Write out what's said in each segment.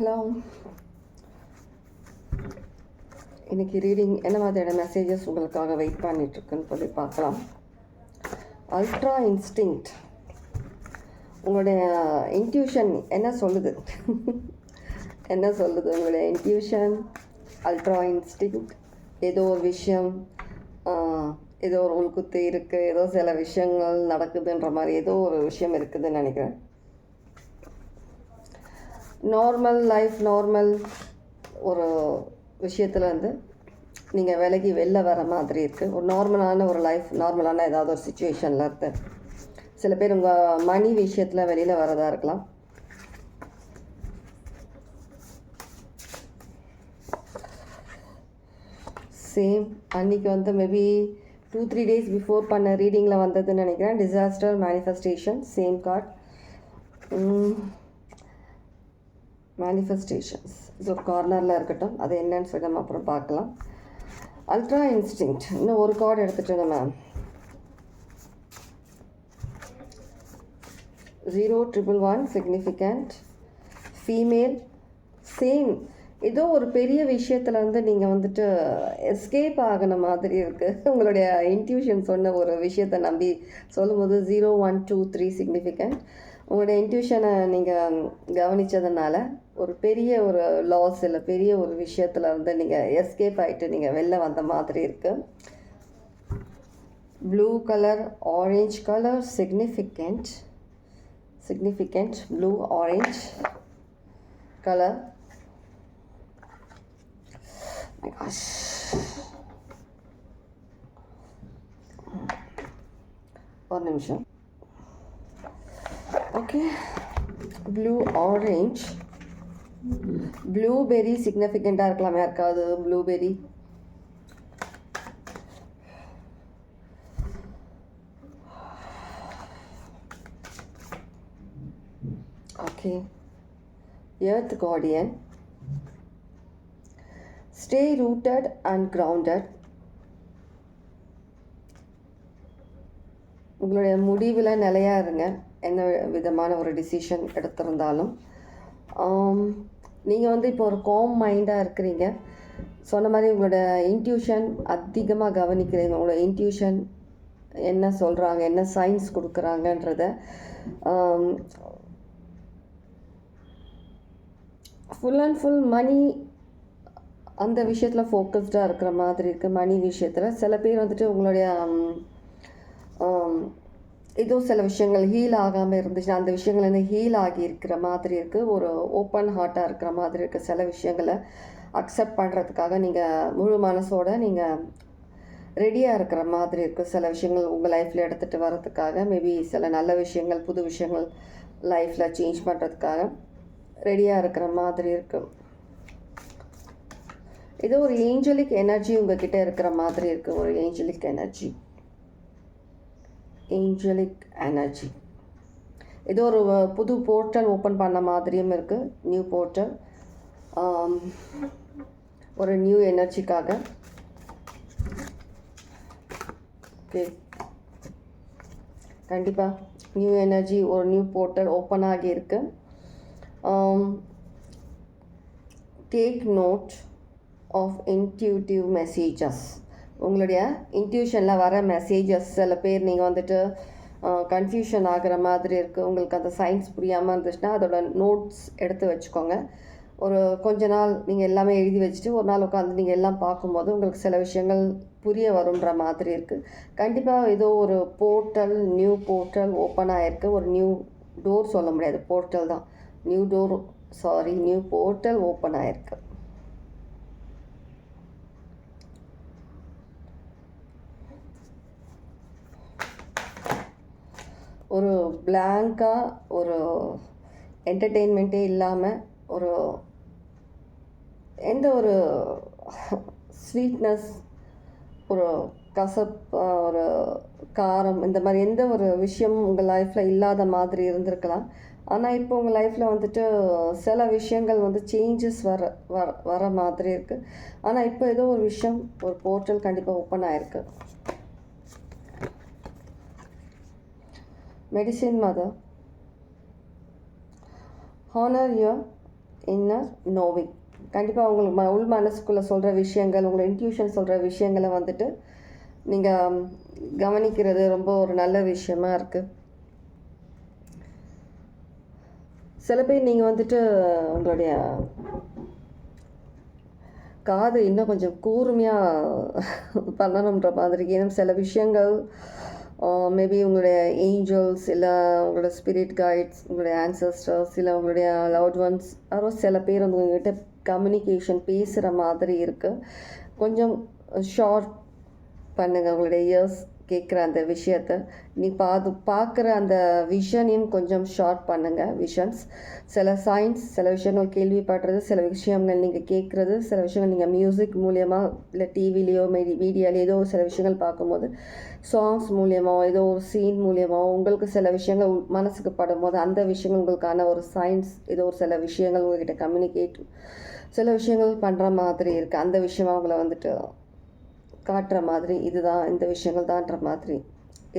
Hello. இன்னைக்கு reading என்ன மாதிரியான மெசேஜஸ் உங்களுக்காக வெயிட் பண்ணிகிட்ருக்குன்னு சொல்லி பார்க்கலாம். அல்ட்ரா இன்ஸ்டிங் உங்களுடைய இன்ட்யூஷன் என்ன சொல்லுது? என்ன சொல்லுது உங்களுடைய இன்ட்யூஷன் அல்ட்ரா இன்ஸ்டிங் ஏதோ ஒரு விஷயம் ஏதோ ஒரு உள்குத்து இருக்குது ஏதோ சில விஷயங்கள் நடக்குதுன்ற மாதிரி ஏதோ ஒரு விஷயம் இருக்குதுன்னு நினைக்கிறேன். நார்மல் லைஃப் நார்மல் ஒரு விஷயத்துலேருந்து நீங்கள் விலகி வெளில வர மாதிரி இருக்குது ஒரு நார்மலான ஒரு லைஃப் நார்மலான ஏதாவது ஒரு சுச்சுவேஷனில் இருக்கு. சில பேர் உங்கள் மணி விஷயத்தில் வெளியில் வரதா இருக்கலாம். சேம் அன்றைக்கி வந்து maybe two three days before பண்ண ரீடிங்கில் வந்ததுன்னு நினைக்கிறேன். Disaster manifestation same card manifestations இது ஒரு கார்னரில் இருக்கட்டும். அது என்னன்னு சொல்லி நம்ம அப்புறம் பார்க்கலாம். அல்ட்ரா இன்ஸ்டிங் இன்னும் ஒரு கார்டு எடுத்துகிட்டு நம்ம. Zero triple one significant female same ஏதோ ஒரு பெரிய விஷயத்தில் வந்து நீங்கள் வந்துட்டு எஸ்கேப் ஆகின மாதிரி இருக்குது உங்களுடைய இன்ட்யூஷன் சொன்ன ஒரு விஷயத்தை நம்பி சொல்லும்போது zero one two three significant உங்களுடைய இன்ட்யூஷனை நீங்கள் கவனித்ததுனால ஒரு பெரிய ஒரு லாஸ் இல்லை பெரிய ஒரு விஷயத்தில் வந்து நீங்கள் எஸ்கேப் ஆகிட்டு நீங்கள் வெளில வந்த மாதிரி இருக்குது blue colour orange colour significant significant blue orange color. Oh my gosh. Hmm. ஒரு நிமிஷம் ஓகே ப்ளூ ஆரேஞ்ச் ப்ளூபெரி சிக்னிஃபிகண்ட்டாக இருக்கலாம் யாருக்காவது? Blueberry okay earth guardian stay rooted and grounded உங்களுடைய முடிவில் நிலையா இருங்க. என்ன விதமான ஒரு டிசிஷன் எடுத்திருந்தாலும் நீங்கள் வந்து இப்போ ஒரு காம் மைண்டாக இருக்கிறீங்க. சொன்ன மாதிரி உங்களோட இன்ட்யூஷன் அதிகமாக கவனிக்கிறீங்க. உங்களோட இன்ட்யூஷன் என்ன சொல்கிறாங்க என்ன சயின்ஸ் கொடுக்குறாங்கன்றத ஃபுல் அண்ட் ஃபுல் மணி அந்த விஷயத்தில் ஃபோக்கஸ்டாக இருக்கிற மாதிரி இருக்குது மணி விஷயத்தில் சில பேர் வந்துட்டு உங்களுடைய ஏதோ சில விஷயங்கள் ஹீல் ஆகாமல் இருந்துச்சுன்னா அந்த விஷயங்கள் வந்து ஹீல் ஆகி இருக்கிற மாதிரி இருக்குது ஒரு ஓப்பன் ஹார்ட்டாக இருக்கிற மாதிரி இருக்குது சில விஷயங்களை அக்செப்ட் பண்ணுறதுக்காக நீங்கள் முழு மனசோட நீங்கள் ரெடியாக இருக்கிற மாதிரி இருக்குது சில விஷயங்கள் உங்கள் லைஃப்பில் எடுத்துகிட்டு வர்றதுக்காக மேபி சில நல்ல விஷயங்கள் புது விஷயங்கள் லைஃப்பில் சேஞ்ச் பண்ணுறதுக்காக ரெடியாக இருக்கிற மாதிரி இருக்குது இது ஒரு ஏஞ்சலிக் எனர்ஜி உங்ககிட்ட இருக்கிற மாதிரி இருக்குது ஒரு ஏஞ்சலிக் எனர்ஜி ஏஞ்சலிக் எனர்ஜி. இது ஒரு புது போர்ட்டல் ஓப்பன் பண்ண மாதிரியும் இருக்குது நியூ போர்ட்டல். ஒரு நியூ எனர்ஜிக்காக. ஓகே. கண்டிப்பாக நியூ எனர்ஜி ஒரு நியூ போர்ட்டல் ஓப்பன் ஆகியிருக்கு. Take note of intuitive messages உங்களுடைய இன்ட்யூஷனில் வர மெசேஜஸ் சில பேர் நீங்கள் வந்துட்டு கன்ஃபியூஷன் ஆகிற மாதிரி இருக்குது உங்களுக்கு அந்த சயின்ஸ் புரியாமல் இருந்துச்சுன்னா அதோட நோட்ஸ் எடுத்து வச்சுக்கோங்க. ஒரு கொஞ்ச நாள் நீங்கள் எல்லாமே எழுதி வச்சுட்டு ஒரு நாள் உட்காந்து நீங்கள் எல்லாம் பார்க்கும்போது உங்களுக்கு சில விஷயங்கள் புரிய வரும்ன்ற மாதிரி இருக்குது கண்டிப்பாக ஏதோ ஒரு போர்ட்டல் நியூ போர்ட்டல் ஓப்பன் ஆகிருக்கு ஒரு நியூ டோர் சொல்ல முடியாது. போர்ட்டல் தான். New door sorry new portal open ஆகிருக்கு ஒரு பிளாங்காக ஒரு என்டர்டெயின்மெண்ட்டே இல்லாமல் ஒரு எந்த ஒரு ஸ்வீட்னஸ் ஒரு கசப் ஒரு காரம் இந்த மாதிரி எந்த ஒரு விஷயமும் உங்கள் லைஃப்பில் இல்லாத மாதிரி இருந்திருக்கலாம். ஆனால் இப்போ உங்கள் லைஃப்பில் வந்துட்டு சில விஷயங்கள் வந்து சேஞ்சஸ் வர வர வர மாதிரி இருக்குது ஆனால் இப்போ ஏதோ ஒரு விஷயம் ஒரு போர்ட்டல் கண்டிப்பாக ஓப்பன் ஆகிருக்கு medicine mother honour your inner knowing கண்டிப்பாக உங்களுக்கு ம உள் மனசுக்குள்ளே சொல்கிற விஷயங்கள் உங்களை இன்ட்யூஷன் சொல்கிற விஷயங்களை வந்துட்டு நீங்கள் கவனிக்கிறது ரொம்ப ஒரு நல்ல விஷயமா இருக்குது சில பேர் நீங்கள் வந்துட்டு உங்களுடைய காது இன்னும் கொஞ்சம் கூர்மையாக பண்ணணுன்ற மாதிரி ஏன்னா சில விஷயங்கள் மேபி உங்களுடைய ஏஞ்சல்ஸ் இல்லை உங்களோட ஸ்பிரிட் கைட்ஸ் உங்களுடைய ஆன்சஸ்டர்ஸ் இல்லை உங்களுடைய லவ்ட் ஒன்ஸ் யாரோ சில பேர் வந்து உங்ககிட்ட கம்யூனிகேஷன் பேசுகிற மாதிரி இருக்குது கொஞ்சம் ஷார்ட் பண்ணுங்கள் உங்களுடைய இயர்ஸ் கேட்குற அந்த விஷயத்த நீ பாது பார்க்குற அந்த விஷனையும் கொஞ்சம் ஷார்ட் பண்ணுங்கள் விஷன்ஸ் சில சயின்ஸ் சில விஷயங்கள் கேள்விப்படுறது சில விஷயங்கள் நீங்கள் கேட்குறது சில விஷயங்கள் நீங்கள் மியூசிக் மூலியமாக இல்லை டிவிலேயோ மீடி மீடியாலேயோ ஏதோ சில விஷயங்கள் பார்க்கும்போது சாங்ஸ் மூலியமாக ஏதோ ஒரு சீன் மூலியமாக உங்களுக்கு சில விஷயங்கள் மனசுக்கு படும்போது அந்த விஷயங்கள் உங்களுக்கான ஒரு சயின்ஸ் ஏதோ ஒரு சில விஷயங்கள் உங்ககிட்ட கம்யூனிகேட் சில விஷயங்கள் பண்ணுற மாதிரி இருக்குது அந்த விஷயமாக உங்களை வந்துட்டு காட்டுற மாதிரி இதுதான் இந்த விஷயங்கள் தான்ற மாதிரி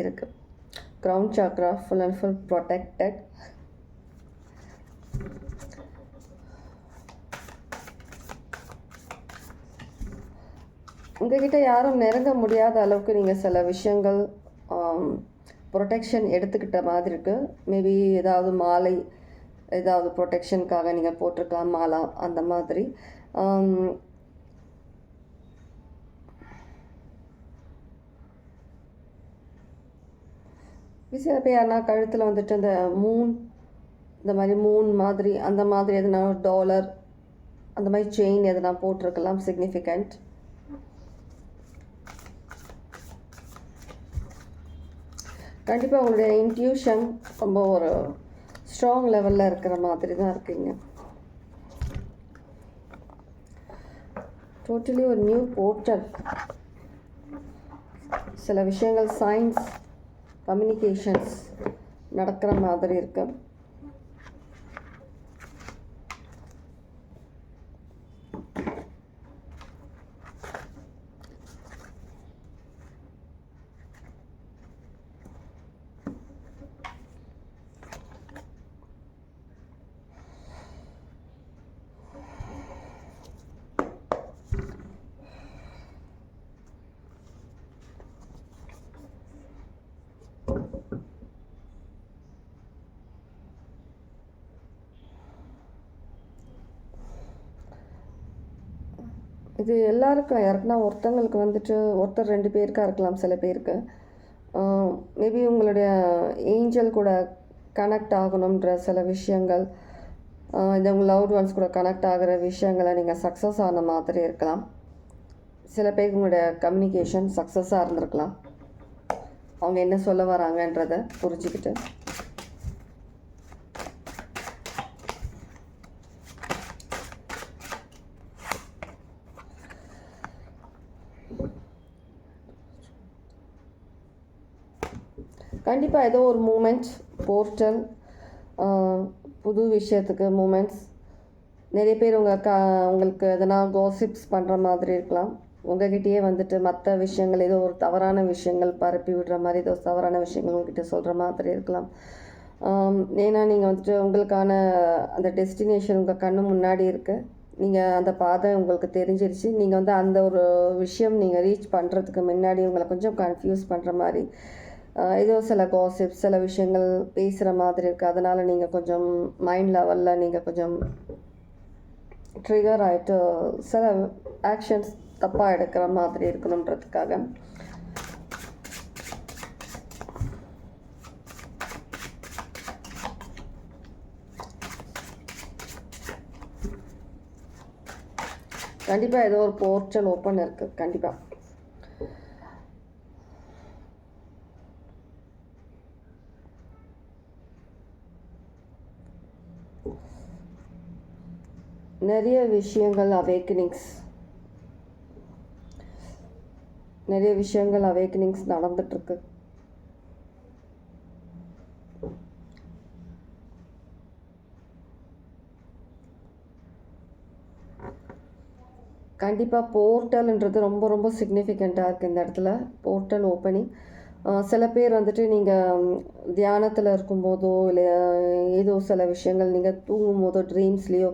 இருக்குது ground chakra full and full protected உங்ககிட்ட யாரும் நெருங்க முடியாத அளவுக்கு நீங்கள் சில விஷயங்கள் ப்ரொடெக்ஷன் எடுத்துக்கிட்ட மாதிரி இருக்குது மேபி ஏதாவது மாலை ஏதாவது ப்ரொடெக்ஷனுக்காக நீங்கள் போட்டிருக்கலாம் மாலா அந்த மாதிரி. சில பேர் கழுத்தில் வந்துட்டு இந்த மூன் இந்த மாதிரி மூன் மாதிரி அந்த மாதிரி எதனா டாலர் அந்த மாதிரி செயின் எதனா போட்டிருக்கலாம் சிக்னிஃபிகண்ட் கண்டிப்பாக உங்களுடைய இன்ட்யூஷன் ரொம்ப ஒரு ஸ்ட்ராங் லெவலில் இருக்கிற மாதிரி தான் இருக்கீங்க. டோட்டலி ஒரு நியூ போர்ட்டல் சில விஷயங்கள் சயின்ஸ் கம்யூனிகேஷன்ஸ் நடக்கிற மாதிரி இருக்குது இது எல்லாருக்கும் யாருக்குன்னா ஒருத்தங்களுக்கு வந்துட்டு ஒருத்தர் ரெண்டு பேருக்காக இருக்கலாம் சில பேருக்கு. மேபி உங்களுடைய ஏஞ்சல் கூட கனெக்ட் ஆகணுன்ற சில விஷயங்கள் இந்த உங்கள் லவ்ட் ஒன்ஸ் கூட கனெக்ட் ஆகிற விஷயங்களை நீங்கள் சக்ஸஸ் ஆன மாதிரி இருக்கலாம். சில பேருக்கு உங்களுடைய கம்யூனிகேஷன் சக்ஸஸாக இருந்திருக்கலாம். அவங்க என்ன சொல்ல வராங்கன்றதை புரிஞ்சுக்கிட்டு. கண்டிப்பாக ஏதோ ஒரு மூமெண்ட் போர்ட்டல் புது விஷயத்துக்கு மூமெண்ட்ஸ் நிறைய பேர் உங்கள் க உங்களுக்கு எதனா கோசிப்ஸ் பண்ணுற மாதிரி இருக்கலாம். உங்ககிட்டயே வந்துட்டு மற்ற விஷயங்கள் ஏதோ ஒரு தவறான விஷயங்கள் பரப்பி விடுற மாதிரி ஏதோ தவறான விஷயங்கள் உங்ககிட்ட சொல்கிற மாதிரி இருக்கலாம். ஏன்னா நீங்கள் வந்துட்டு உங்களுக்கான அந்த டெஸ்டினேஷன் உங்கள் கண்ணு முன்னாடி இருக்குது நீங்கள் அந்த பாதை உங்களுக்கு தெரிஞ்சிருச்சு. நீங்கள் வந்து அந்த ஒரு விஷயம் நீங்கள் ரீச் பண்ணுறதுக்கு முன்னாடி உங்களை கொஞ்சம் கன்ஃபியூஸ் பண்ணுற மாதிரி ஏதோ சில காசிப்ஸ் சில விஷயங்கள் பேசுகிற மாதிரி இருக்குது அதனால் நீங்கள் கொஞ்சம் மைண்ட் லெவலில் நீங்கள் கொஞ்சம் ட்ரிகர் ஆகிட்டு சில ஆக்ஷன்ஸ் தப்பாக எடுக்கிற மாதிரி இருக்கணுன்றதுக்காக கண்டிப்பாக ஏதோ ஒரு போர்ட்டல் ஓப்பன் இருக்குது கண்டிப்பாக நிறைய விஷயங்கள் அவேக்கனிங்ஸ் நிறைய விஷயங்கள் அவேக்கனிங்ஸ் நடந்துட்டுருக்கு. கண்டிப்பாக போர்ட்டல்ன்றது ரொம்ப ரொம்ப சிக்னிஃபிகண்ட்டாக இருக்குது இந்த இடத்துல. போர்ட்டல் ஓப்பனிங் சில பேர் வந்துட்டு நீங்கள் தியானத்தில் இருக்கும்போதோ இல்லை ஏதோ சில விஷயங்கள் நீங்கள் தூங்கும் போதோ ட்ரீம்ஸ்லேயோ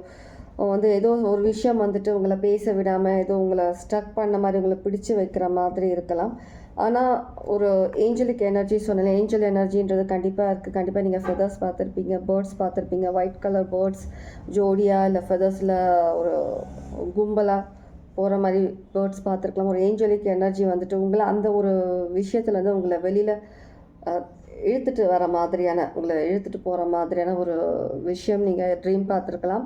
வந்து ஏதோ ஒரு விஷயம் வந்துட்டு உங்களை பேச விடாமல் ஏதோ உங்களை ஸ்டக் பண்ண மாதிரி உங்களை பிடிச்சு வைக்கிற மாதிரி இருக்கலாம். ஆனால் ஒரு ஏஞ்சலிக் எனர்ஜி சொன்னேன் ஏஞ்சல் எனர்ஜின்றது கண்டிப்பாக இருக்குது கண்டிப்பாக நீங்கள் ஃபெதர்ஸ் பார்த்துருப்பீங்க பேர்ட்ஸ் பார்த்துருப்பீங்க ஒயிட் கலர் பேர்ட்ஸ் ஜோடியாக இல்லை ஃபெதர்ஸில் ஒரு கும்பலாக போகிற மாதிரி பேர்ட்ஸ் பார்த்துருக்கலாம். ஒரு ஏஞ்சலிக் எனர்ஜி வந்துட்டு உங்களை அந்த ஒரு விஷயத்துலேருந்து உங்களை வெளியில் இழுத்துட்டு வர மாதிரியான உங்களை இழுத்துட்டு போகிற மாதிரியான ஒரு விஷயம் நீங்கள் ட்ரீம் பார்த்துருக்கலாம்.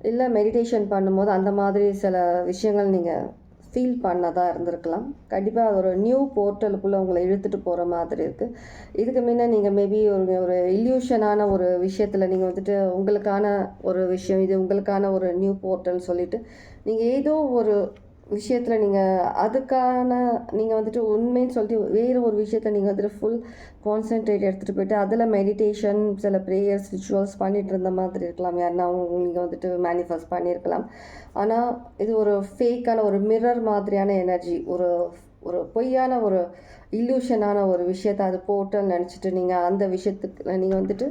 இல்லை மெடிடேஷன் பண்ணும்போது அந்த மாதிரி சில விஷயங்கள் நீங்கள் ஃபீல் பண்ணதாக இருந்திருக்கலாம். கண்டிப்பாக அது ஒரு நியூ போர்ட்டலுக்குள்ளே உங்களை இழுத்துட்டு போகிற மாதிரி இருக்குது இதுக்கு முன்ன நீங்கள் மேபி ஒரு ஒரு இல்யூஷனான ஒரு விஷயத்தில் நீங்கள் வந்துட்டு உங்களுக்கான ஒரு விஷயம் இது உங்களுக்கான ஒரு நியூ போர்ட்டல்னு சொல்லிட்டு நீங்கள் ஏதோ ஒரு விஷயத்தில் நீங்கள் அதுக்கான நீங்கள் வந்துட்டு உண்மைன்னு சொல்லிட்டு வேறு ஒரு விஷயத்த நீங்கள் வந்துட்டு ஃபுல் கான்சென்ட்ரேட் எடுத்துகிட்டு போயிட்டு அதில் மெடிடேஷன் சில ப்ரேயர்ஸ் ரிச்சுவல்ஸ் பண்ணிட்டு இருந்த மாதிரி இருக்கலாம். யாருன்னா நீங்கள் வந்துட்டு மேனிஃபெஸ்ட் பண்ணியிருக்கலாம். ஆனால் இது ஒரு ஃபேக்கான ஒரு மிரர் மாதிரியான எனர்ஜி ஒரு ஒரு பொய்யான ஒரு இல்லூஷனான ஒரு விஷயத்தை அது போட்டோன்னு நினச்சிட்டு நீங்கள் அந்த விஷயத்துக்கு நீங்கள் வந்துட்டு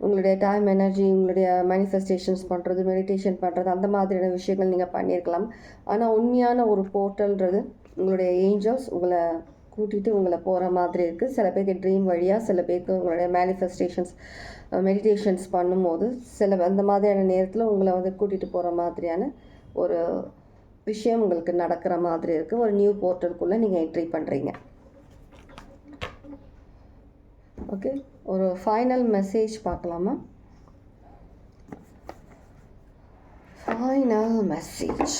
உங்களுடைய டைம் எனர்ஜி உங்களுடைய மேனிஃபெஸ்டேஷன்ஸ் பண்ணுறது மெடிடேஷன் பண்ணுறது அந்த மாதிரியான விஷயங்கள் நீங்கள் பண்ணியிருக்கலாம். ஆனால் உண்மையான ஒரு போர்ட்டல்ன்றது உங்களுடைய ஏஞ்சல்ஸ் உங்களை கூட்டிகிட்டு உங்களை போகிற மாதிரி இருக்குது சில பேருக்கு ட்ரீம் வழியாக சில பேருக்கு உங்களுடைய மேனிஃபெஸ்டேஷன்ஸ் மெடிடேஷன்ஸ் பண்ணும்போது சில அந்த மாதிரியான நேரத்தில் உங்களை வந்து கூட்டிகிட்டு போகிற மாதிரியான ஒரு விஷயம் உங்களுக்கு நடக்கிற மாதிரி இருக்குது ஒரு நியூ போர்ட்டலுக்குள்ளே நீங்கள் என்ட்ரி பண்ணுறீங்க ஓகே ஒரு ஃபைனல் மெசேஜ் பார்க்கலாமா? ஃபைனல் மெசேஜ்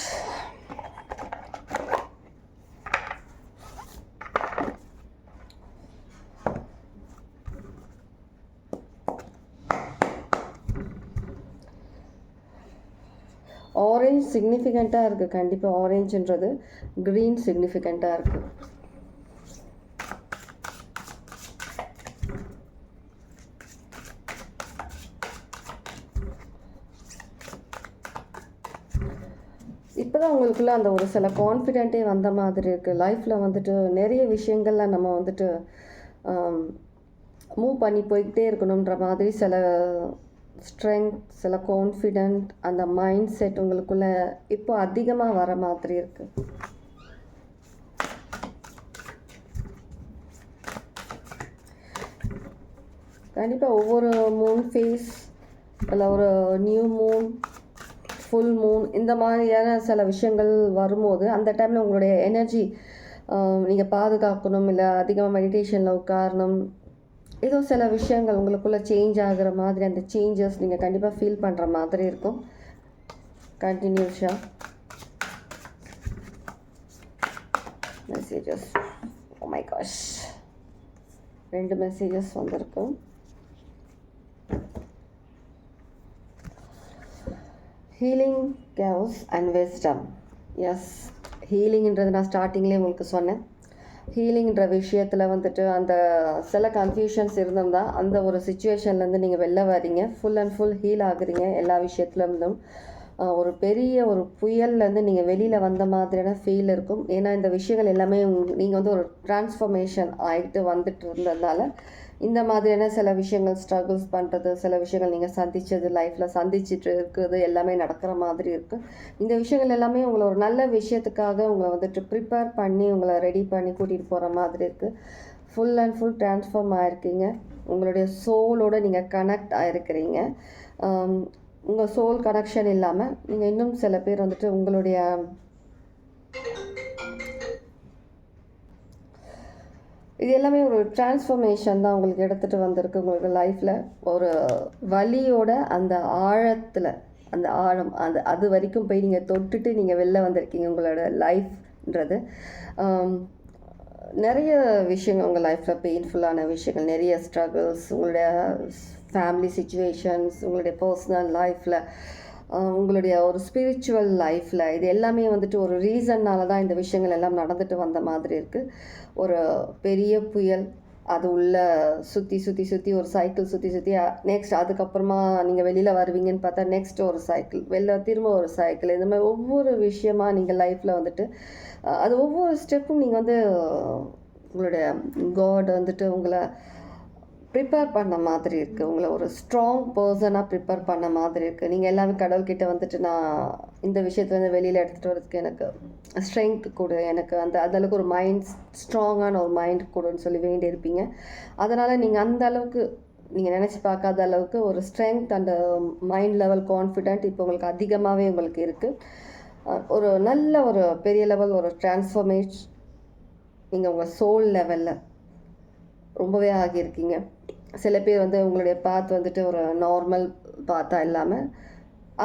ஆரேஞ்ச் சிக்னிஃபிகண்ட்டாக இருக்குது கண்டிப்பாக ஆரேஞ்சுன்றது க்ரீன் சிக்னிஃபிகண்ட்டாக இருக்குது இப்போ தான் அந்த ஒரு சில கான்ஃபிடென்ட்டே வந்த மாதிரி இருக்குது லைஃப்பில் வந்துட்டு நிறைய விஷயங்களில் நம்ம வந்துட்டு மூவ் பண்ணி போய்கிட்டே இருக்கணுன்ற மாதிரி சில ஸ்ட்ரென்த் சில கான்ஃபிடென்ட் அந்த மைண்ட் செட் உங்களுக்குள்ளே இப்போ அதிகமாக வர மாதிரி இருக்குது கண்டிப்பாக ஒவ்வொரு மூன் ஃபேஸ் இல்லை ஒரு நியூ மூன் ஃபுல் மூன் இந்த மாதிரியான சில விஷயங்கள் வரும்போது அந்த டைமில் உங்களுடைய எனர்ஜி நீங்கள் பாதுகாக்கணும் இல்லை அதிகமாக மெடிடேஷனில் உட்காரணும். ஏதோ சில விஷயங்கள் உங்களுக்குள்ளே சேஞ்ச் ஆகிற மாதிரி அந்த சேஞ்சஸ் நீங்கள் கண்டிப்பாக ஃபீல் பண்ணுற மாதிரி இருக்கும். கண்டினியூஸாக மெசேஜஸ் ஓ மை காஷ் ரெண்டு மெசேஜஸ் வந்திருக்கு. Healing caves and wisdom S ஹீலிங்கிறது நான் ஸ்டார்டிங்லேயே உங்களுக்கு சொன்னேன். ஹீலிங்ன்ற விஷயத்தில் வந்துட்டு அந்த சில கன்ஃபியூஷன்ஸ் இருந்திருந்தால் அந்த ஒரு சுச்சுவேஷன்லேருந்து நீங்கள் வெளில வரீங்க ஃபுல் அண்ட் ஃபுல் ஹீல் ஆகுறீங்க எல்லா விஷயத்துலேருந்தும். ஒரு பெரிய ஒரு புயல்லேருந்து நீங்கள் வெளியில் வந்த மாதிரியான ஃபீல் இருக்கும். ஏன்னா இந்த விஷயங்கள் எல்லாமே நீங்கள் வந்து ஒரு டிரான்ஸ்ஃபர்மேஷன் ஆகிட்டு வந்துட்டு இருந்ததுனால இந்த மாதிரியான சில விஷயங்கள் ஸ்ட்ரகிள்ஸ் பண்ணுறது சில விஷயங்கள் நீங்கள் சந்தித்தது லைஃப்பில் சந்திச்சிட்டு இருக்கிறது எல்லாமே நடக்கிற மாதிரி இருக்குது இந்த விஷயங்கள் எல்லாமே உங்களை ஒரு நல்ல விஷயத்துக்காக உங்களை வந்துட்டு ப்ரிப்பேர் பண்ணி உங்களை ரெடி பண்ணி கூட்டிகிட்டு போகிற மாதிரி இருக்குது ஃபுல் அண்ட் ஃபுல் ட்ரான்ஸ்ஃபார்ம் ஆகிருக்கீங்க உங்களுடைய சோலோட நீங்கள் கனெக்ட் ஆகிருக்கிறீங்க உங்கள் சோல் கனெக்ஷன் இல்லாமல் நீங்கள் இன்னும் சில பேர் வந்துட்டு உங்களுடைய இது எல்லாமே ஒரு டிரான்ஸ்ஃபர்மேஷன் தான் உங்களுக்கு எடுத்துகிட்டு வந்திருக்கு உங்களுக்கு லைஃப்பில் ஒரு வலியோட அந்த ஆழத்தில் அந்த ஆழம் அந்த அது வரைக்கும் போய் நீங்கள் தொட்டுட்டு நீங்கள் வெளில வந்திருக்கீங்க உங்களோட லைஃப்ன்றது நிறைய விஷயங்கள் உங்கள் லைஃப்பில் பெயின்ஃபுல்லான விஷயங்கள் நிறைய ஸ்ட்ரகிள்ஸ் உங்களுடைய ஃபேமிலி சுச்சுவேஷன்ஸ் உங்களுடைய பர்சனல் லைஃப்பில் உங்களுடைய ஒரு ஸ்பிரிச்சுவல் லைஃப்பில் இது எல்லாமே வந்துட்டு ஒரு ரீசன்னால தான் இந்த விஷயங்கள் எல்லாம் நடந்துட்டு வந்த மாதிரி இருக்குது ஒரு பெரிய புயல் அது உள்ள சுற்றி சுற்றி சுற்றி ஒரு சைக்கிள் சுற்றி சுற்றி நெக்ஸ்ட் அதுக்கப்புறமா நீங்கள் வெளியில் வருவீங்கன்னு பார்த்தா நெக்ஸ்ட் ஒரு சைக்கிள் வெளில திரும்ப ஒரு சைக்கிள் இந்த மாதிரி ஒவ்வொரு விஷயமா நீங்கள் லைஃப்பில் வந்துட்டு அது ஒவ்வொரு ஸ்டெப்பும் நீங்கள் வந்து உங்களுடைய காட் வந்துட்டு உங்களை ப்ரிப்பேர் பண்ண மாதிரி இருக்குது உங்களை ஒரு ஸ்ட்ராங் பர்சனாக ப்ரிப்பேர் பண்ண மாதிரி இருக்குது நீங்கள் எல்லாமே கடவுள்கிட்ட வந்துட்டு நான் இந்த விஷயத்துலேருந்து வெளியில் எடுத்துகிட்டு வரதுக்கு எனக்கு ஸ்ட்ரென்த் கொடு. எனக்கு அந்த அந்தளவுக்கு ஒரு மைண்ட் ஸ்ட்ராங்கான ஒரு மைண்ட் கொடுன்னு சொல்லி வேண்டி இருப்பீங்க. அதனால் நீங்கள் அந்த அளவுக்கு நீங்கள் நினச்சி பார்க்காத அளவுக்கு ஒரு strength and mind level confident இப்போ உங்களுக்கு அதிகமாகவே உங்களுக்கு இருக்குது ஒரு நல்ல ஒரு பெரிய லெவல் ஒரு டிரான்ஸ்ஃபர்மேஷ் நீங்கள் உங்கள் சோல் லெவலில் ரொம்பவே ஆகியிருக்கீங்க. சில பேர் வந்து உங்களுடைய பாத் வந்துட்டு ஒரு நார்மல் பாத்தா இல்லாமல்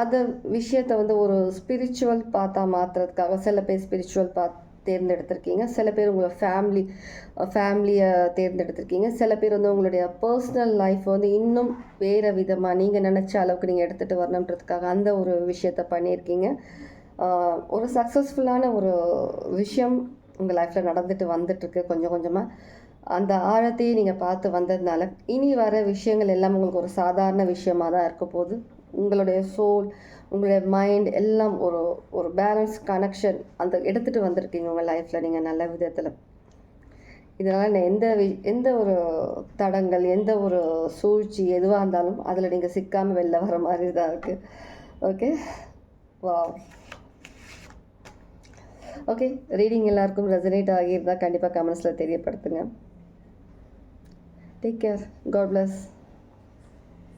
அந்த விஷயத்தை வந்து ஒரு ஸ்பிரிச்சுவல் பாத்தா மாற்றுறதுக்காக சில பேர் ஸ்பிரிச்சுவல் பாத் தேர்ந்தெடுத்திருக்கீங்க. சில பேர் உங்களை ஃபேமிலி ஃபேமிலியை தேர்ந்தெடுத்திருக்கீங்க. சில பேர் வந்து உங்களுடைய பர்சனல் லைஃப் வந்து இன்னும் வேறு விதமாக நீங்கள் நினச்ச அளவுக்கு நீங்கள் எடுத்துகிட்டு வரணுன்றதுக்காக அந்த ஒரு விஷயத்த பண்ணியிருக்கீங்க. ஒரு சக்ஸஸ்ஃபுல்லான ஒரு விஷயம் உங்கள் லைஃப்பில் நடந்துட்டு வந்துட்டுருக்கு கொஞ்சம் கொஞ்சமாக அந்த ஆழத்தையே நீங்கள் பார்த்து வந்ததுனால இனி வர விஷயங்கள் எல்லாம் உங்களுக்கு ஒரு சாதாரண விஷயமாக தான் இருக்க போகுது. உங்களுடைய சோல் உங்களுடைய மைண்ட் எல்லாம் ஒரு ஒரு பேலன்ஸ் கனெக்ஷன் அந்த எடுத்துகிட்டு வந்திருக்கீங்க உங்கள் லைஃப்பில் நீங்கள் நல்ல விதத்தில். இதனால் நான் எந்த வி எந்த ஒரு தடங்கள் எந்த ஒரு சூழ்ச்சி எதுவாக இருந்தாலும் அதில் நீங்கள் சிக்காமல் வெளில வர மாதிரி தான் இருக்குது ஓகே வா ஓகே ரீடிங் எல்லாருக்கும் ரெசனேட் ஆகியிருந்தால் கண்டிப்பாக கமெண்ட்ஸில் தெரியப்படுத்துங்க. Take care god bless.